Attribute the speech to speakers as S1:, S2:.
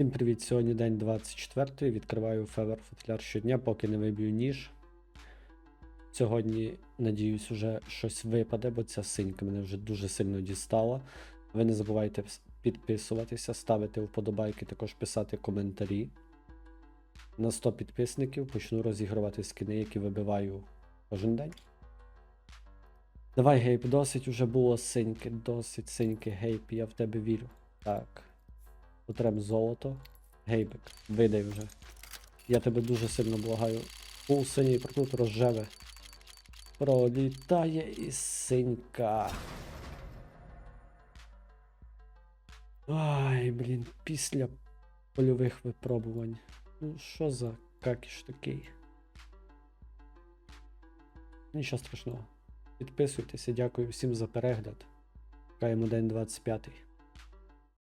S1: Всім привіт! Сьогодні день 24 Відкриваю февер футляр щодня, поки не виб'ю ніж. Сьогодні, надіюсь, уже щось випаде, бо ця синька мене вже дуже сильно дістала. Ви не забувайте підписуватися, ставити вподобайки, також писати коментарі. На 100 підписників почну розігрувати скини, які вибиваю кожен день. Давай, гейп, досить уже було синьки, досить синьки, гейп, я в тебе вірю. Так. Потреб золото. Гейбик, видай вже. Я тебе дуже сильно благаю. Фул синій прокрут розжеве. Пролітає і синька. Ай, блін, після польових випробувань. Ну, що за какіш такий? Нічого страшного. Підписуйтеся, дякую всім за перегляд. Чекаємо день 25.